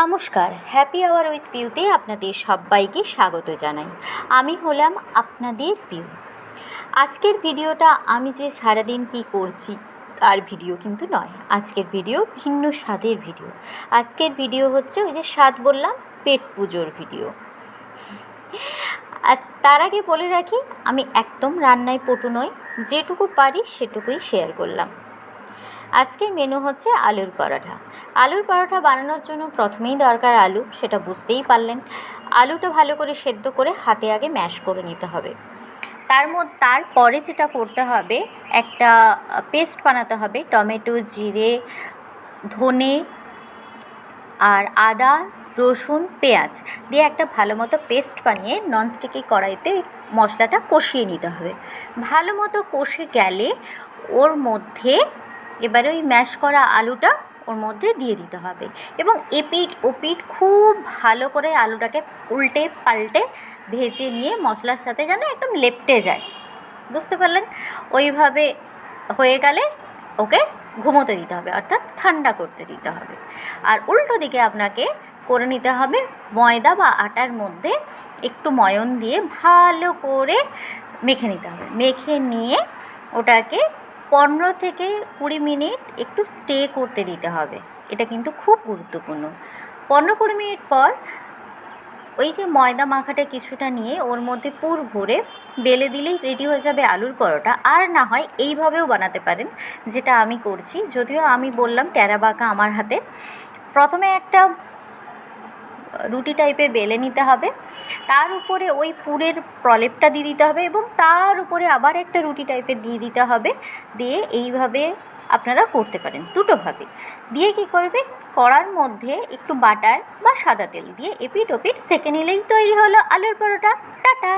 নমস্কার happy hour with পিউতে আপনাদের সবাইকে স্বাগত জানাই। আমি হলাম আপনাদের পিউ আজকের ভিডিওটা আমি যে সারাদিন কি করছি, তার ভিডিও কিন্তু নয়। আজকের ভিডিও ভিন্ন স্বাদের ভিডিও। আজকের ভিডিও হচ্ছে ওই যে স্বাদ বললাম, পেট পুজোর ভিডিও। আজ তার আগে বলে রাখি, আমি একদম রান্নায় পটু নই, যেটুকু পারি সেটুকুই শেয়ার করলাম। আজকের মেনু হচ্ছে আলুর পরোটা। আলুর পরোটা বানানোর জন্য প্রথমেই দরকার আলু, সেটা বুঝতেই পারলেন। আলুটা ভালো করে সেদ্ধ করে হাতে আগে ম্যাশ করে নিতে হবে। তার মধ্যে তারপরে যেটা করতে হবে, একটা পেস্ট বানাতে হবে, টমেটো, জিরে, ধনে আর আদা, রসুন, পেঁয়াজ। দিয়ে একটা ভালো মতো পেস্ট বানিয়ে ননস্টিকি কড়াইতে মশলাটা কষিয়ে নিতে হবে। ভালো মতো কষে গেলে ওর মধ্যে এবারে ওই ম্যাশ করা আলুটা ওর মধ্যে দিয়ে দিতে হবে। এবং এপিট ওপিট খুব ভালো করে আলুটাকে উল্টে পাল্টে ভেজে নিয়ে মশলার সাথে যেন একদম লেপটে যায়। বুঝতে পারলেন? ওইভাবে হয়ে গেলে ওকে ঘুমোতে দিতে হবে, অর্থাৎ ঠান্ডা করতে দিতে হবে। আর উল্টো দিকে আপনাকে করে নিতে হবে ময়দা বা আটার মধ্যে একটু ময়ন দিয়ে ভালো করে মেখে নিতে হবে। মেখে নিয়ে ওটাকে পনেরো থেকে কুড়ি মিনিট একটু স্টে করতে দিতে হবে। এটা কিন্তু খুব গুরুত্বপূর্ণ। পনেরো কুড়ি মিনিট পর ওই যে ময়দা মাখাটা কিছুটা নিয়ে ওর মধ্যে পুর ভরে বেলে দিলেই রেডি হয়ে যাবে আলুর পরোটা। আর না হয় এইভাবেও বানাতে পারেন, যেটা আমি করছি। যদিও আমি বললাম ট্যারা বাঁকা আমার হাতে। প্রথমে একটা রুটি টাইপের বেলে নিতে হবে। তার উপরে ওই পুরের প্রলেপটা দিয়ে দিতে হবে এবং তার উপরে আবার একটা রুটি টাইপের দিয়ে দিতে হবে। দিয়ে এইভাবে আপনারা করতে পারেন দুটোভাবে। দিয়ে কি করবে? কড়ার মধ্যে একটু বাটার বা সাদা তেল দিয়ে এপিট ওপিট সেকে নিলেই তৈরি হলো আলুর পরোটা। টাটা!